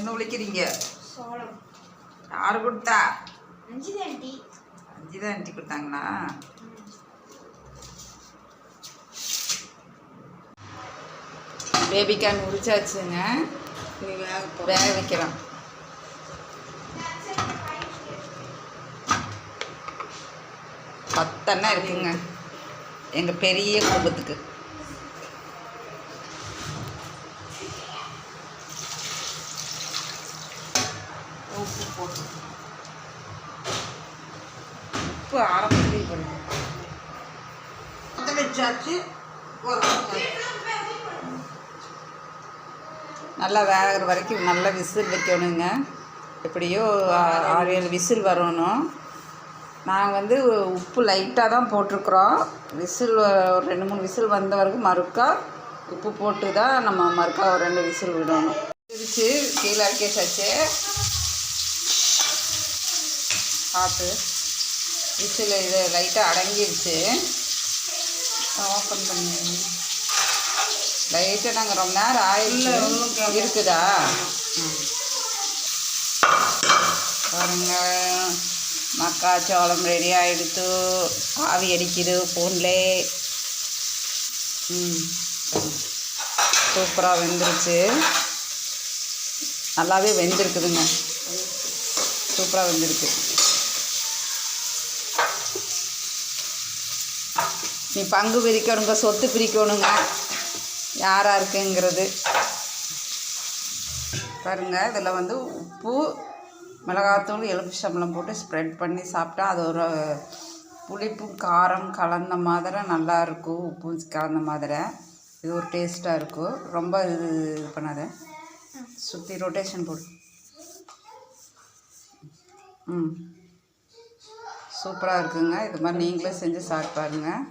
என்ன விളിக்கிறீங்க சோளம். யார் கொடுத்தா? அஞ்சு ஆண்டி அஞ்சு தான் அனுப்பி கொடுத்தாங்களா பேபிக்கான் உரிச்சாச்சுங்க. வேக போ வேக வைக்கலாம். பத்தெண்ணா இருக்குங்க. எங்கள் பெரிய குடும்பத்துக்கு. உப்பு போட்டு உப்பு ஆரம்பத்துலேயே போடணும். அதை வச்சாச்சு ஒரு நல்லா வேகிற வரைக்கும் நல்லா விசில் வைக்கணுங்க. எப்படியோ ஆறு ஏழு விசில் வரணும். நாங்கள் வந்து உப்பு லைட்டாக தான் போட்டிருக்குறோம். விசில் ஒரு ரெண்டு மூணு விசில் வந்த வரைக்கும் மறுக்கா உப்பு போட்டு தான் நம்ம மறுக்கா ஒரு ரெண்டு விசில் விடணும். பிரிச்சு கீழே இறக்கியாச்சு பார்த்து விசில் இது லைட்டாக அடங்கிருச்சு. ஓப்பன் பண்ணி லைட்டாக நாங்கள் ரொம்ப நேரம் கேட்கல. இருக்குதா? பாருங்க. மக்காச்சோளம் ரெடி ஆகிடுத்து ஆவி அடிக்குது ஃபோன்லே ம். சூப்பராக வெந்துருச்சு. நல்லாவே வெந்திருக்குதுங்க. சூப்பராக வெந்திருக்கு. நீ பங்கு பிரிக்கணுங்க சொத்து பிரிக்கணுங்க. யாராக இருக்குங்கிறது. பாருங்க இதில் வந்து உப்பு மிளகாத்தூள் எலுமிச்சம்பளம் போட்டு ஸ்ப்ரெட் பண்ணி சாப்பிட்டா அது ஒரு புளிப்பும் காரம் கலந்த மாதிரி நல்லா இருக்கும் உப்பு கலந்த மாதிரி இது ஒரு டேஸ்ட்டாக இருக்கும். ரொம்ப இது இது பண்ணாத. சுற்றி ரொட்டேஷன் போடு. ம். சூப்பராக இருக்குங்க. இது மாதிரி நீங்களே செஞ்சு சாப்பிட்டு பாருங்கள்